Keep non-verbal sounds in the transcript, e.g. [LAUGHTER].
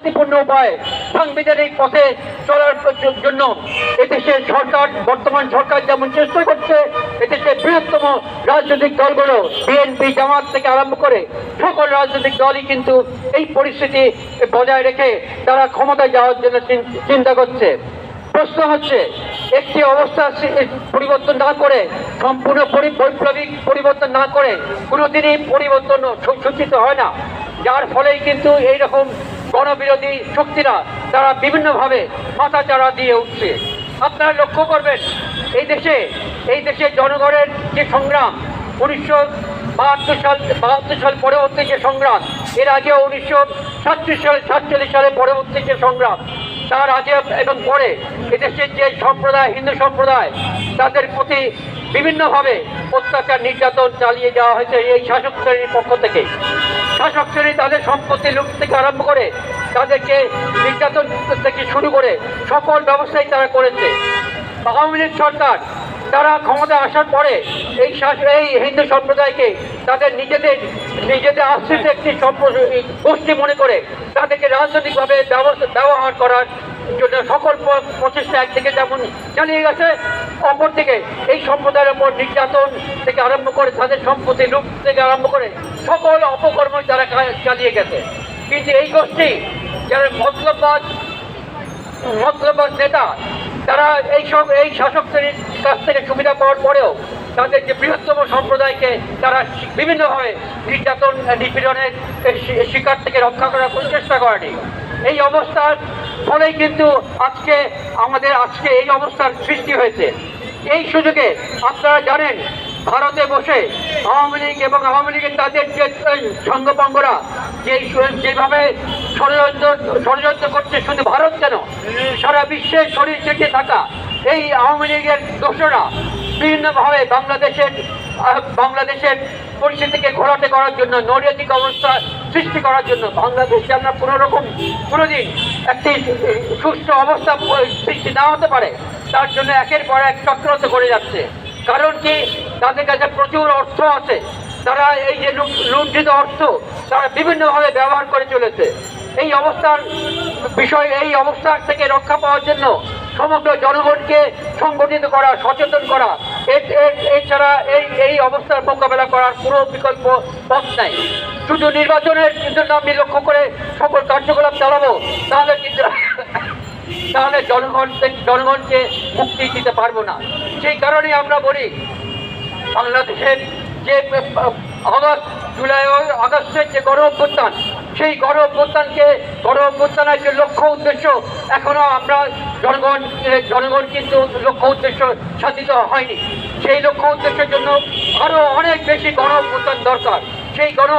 শান্তিপূর্ণ উপায়ে সাংবিধানিক পথে চলার জন্য এদেশের সরকার, বর্তমান সরকার যেমন চেষ্টা করছে এদেশের বৃহত্তম রাজনৈতিক দলগুলো, বিএনপি, জামাত থেকে আরম্ভ করে সকল রাজনৈতিক দলই কিন্তু এই পরিস্থিতি বজায় রেখে তারা ক্ষমতায় যাওয়ার জন্য চিন্তা করছে। প্রশ্ন হচ্ছে, একটি অবস্থা পরিবর্তন না করে, সম্পূর্ণ পরি- বৈপ্লবিক পরিবর্তন না করে কোনোদিনই পরিবর্তন সূচিত হয় না। যার ফলেই কিন্তু এইরকম গণবিরোধী শক্তিরা তারা বিভিন্নভাবে মাথা চারা দিয়ে উঠছে। আপনারা লক্ষ্য করবেন, এই দেশে এই দেশে জনগণের যে সংগ্রাম, উনিশশো বাহাত্তর সাল বাহাত্তর সাল পরবর্তী যে সংগ্রাম, এর আগে উনিশশো সাতচল্লিশ সালে সাতচল্লিশ সালে পরবর্তী যে সংগ্রাম, তার আগে এবং পরে এদেশের যে সম্প্রদায়, হিন্দু সম্প্রদায়, তাদের প্রতি বিভিন্নভাবে অত্যাচার, নির্যাতন চালিয়ে যাওয়া হয়েছে এই শাসক শ্রেণির পক্ষ থেকে। শাসক শ্রেণি তাদের সম্পত্তি লুট থেকে আরম্ভ করে তাদেরকে নির্যাতন থেকে শুরু করে সকল ব্যবস্থাই তারা করেছে। আওয়ামী লীগ সরকার তারা ক্ষমতা আসার পরে এই এই হিন্দু সম্প্রদায়কে তাদের নিজেদের নিজেদের আশ্রিত একটি গোষ্ঠী মনে করে তাদেরকে রাজনৈতিকভাবে ব্যবহার করার সকল প্রচেষ্টা একদিকে যেমন চালিয়ে গেছে, অপরদিকে এই সম্প্রদায়ের উপর নির্যাতন থেকে আরম্ভ করে তাদের সম্পত্তি লুট থেকে আরম্ভ করে সকল অপকর্ম তারা চালিয়ে গেছে। কিন্তু এই গোষ্ঠী যারা মতলববাদ মতলবাদ নেতা, তারা এই সব, এই শাসক শ্রেণির কাছ থেকে সুবিধা পাওয়ার পরেও তাদের যে বৃহত্তম সম্প্রদায়কে তারা বিভিন্নভাবে নির্যাতন, নিপীড়নের শিকার থেকে রক্ষা করার চেষ্টা করেনি। এই অবস্থার ফলেই কিন্তু আজকে আমাদের আজকে এই অবস্থার সৃষ্টি হয়েছে। এই সুযোগে আপনারা জানেন, ভারতে বসে আওয়ামী লীগ এবং আওয়ামী লীগের তাদের যে সঙ্গপঙ্গরা, যে যেভাবে ষড়যন্ত্র ষড়যন্ত্র করছে শুধু ভারত কেন, সারা বিশ্বের শরীর চেটে থাকা এই আওয়ামী লীগের দোষরা বিভিন্নভাবে বাংলাদেশের বাংলাদেশের পরিস্থিতিকে ঘোরাতে করার জন্য নৈরাজিক অবস্থা সৃষ্টি করার জন্য বাংলাদেশে আমরা কোনো রকম কোনোদিন একটি সুস্থ অবস্থা সৃষ্টি না হতে পারে, তার জন্য একের পর এক চক্রান্ত করে যাচ্ছে। কারণ কি? তাদের কাছে প্রচুর অর্থ আছে। তারা এই যে লুণ্ঠিত অর্থ, তারা বিভিন্নভাবে ব্যবহার করে চলেছে। এই অবস্থার বিষয়, এই অবস্থার থেকে রক্ষা পাওয়ার জন্য সমগ্র জনগণকে সংগঠিত করা, সচেতন করা। এছাড়া এই এই অবস্থার মোকাবেলা করার কোনো বিকল্প পথ নাই। শুধু নির্বাচনের জন্য আমি লক্ষ্য করে সকল কার্যকলাপ চালাবো, তাহলে কিন্তু [COUGHS] তাহলে জনগণ জনগণকে মুক্তি দিতে পারব না। সেই কারণে আমরা বলি, বাংলাদেশের যে আগস্ট, জুলাই আগস্টের যে গণ অভ্যুত্থান, সেই গণ অভ্যুত্থানকে অভ্যুত্থানের যে লক্ষ্য উদ্দেশ্য, এখনও আমরা জনগণ জনগণ কিন্তু লক্ষ্য উদ্দেশ্য সাধিত হয়নি। সেই লক্ষ্য উদ্দেশ্যের জন্য আরও অনেক বেশি গণ দরকার। সেই গণ